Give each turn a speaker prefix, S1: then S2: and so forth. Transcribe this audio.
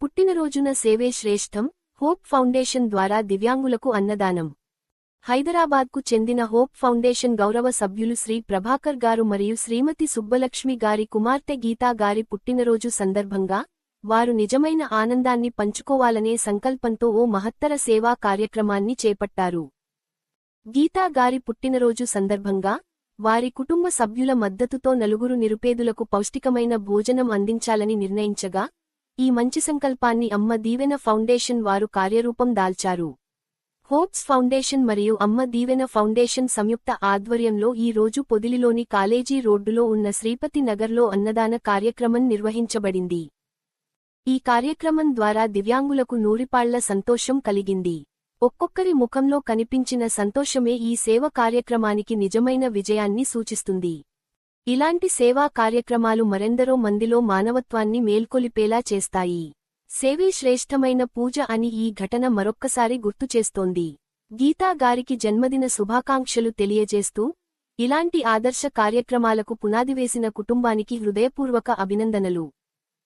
S1: పుట్టినరోజున సేవే శ్రేష్టం హోప్ ఫౌండేషన్ ద్వారా దివ్యాంగులకు అన్నదానం. హైదరాబాద్కు చెందిన హోప్ ఫౌండేషన్ గౌరవ సభ్యులు శ్రీ ప్రభాకర్ గారు మరియు శ్రీమతి సుబ్బలక్ష్మి గారి కుమార్తె గీతా గారి పుట్టినరోజు సందర్భంగా వారు నిజమైన ఆనందాన్ని పంచుకోవాలనే సంకల్పంతో ఓ మహత్తర సేవా కార్యక్రమాన్ని చేపట్టారు. గీతా గారి పుట్టినరోజు సందర్భంగా వారి కుటుంబ సభ్యుల మద్దతుతో నలుగురు నిరుపేదులకు పౌష్టికమైన భోజనం అందించాలని నిర్ణయించగా ఈ మంచి సంకల్పాన్ని అమ్మ దీవెన ఫౌండేషన్ వారు కార్యరూపం దాల్చారు. హోప్స్ ఫౌండేషన్ మరియు అమ్మ దీవెన ఫౌండేషన్ సంయుక్త ఆధ్వర్యంలో ఈ రోజు పొదిలిలోని కాలేజీ రోడ్డులో ఉన్న శ్రీపతి నగర్లో అన్నదాన కార్యక్రమం నిర్వహించబడింది. ఈ కార్యక్రమం ద్వారా దివ్యాంగులకు నూరిపాళ్ళ సంతోషం కలిగింది. ఒక్కొక్కరి ముఖంలో కనిపించిన సంతోషమే ఈ సేవ కార్యక్రమానికి నిజమైన విజయాన్ని సూచిస్తుంది. ఇలాంటి సేవా కార్యక్రమాలు మరెందరో మందిలో మానవత్వాన్ని మేల్కొలిపేలా చేస్తాయి. సేవే శ్రేష్టమైన పూజ అని ఈ ఘటన మరొక్కసారి గుర్తుచేస్తోంది గీతా గారికి జన్మదిన శుభాకాంక్షలు తెలియజేస్తూ ఇలాంటి ఆదర్శ కార్యక్రమాలకు పునాదివేసిన కుటుంబానికి హృదయపూర్వక అభినందనలు.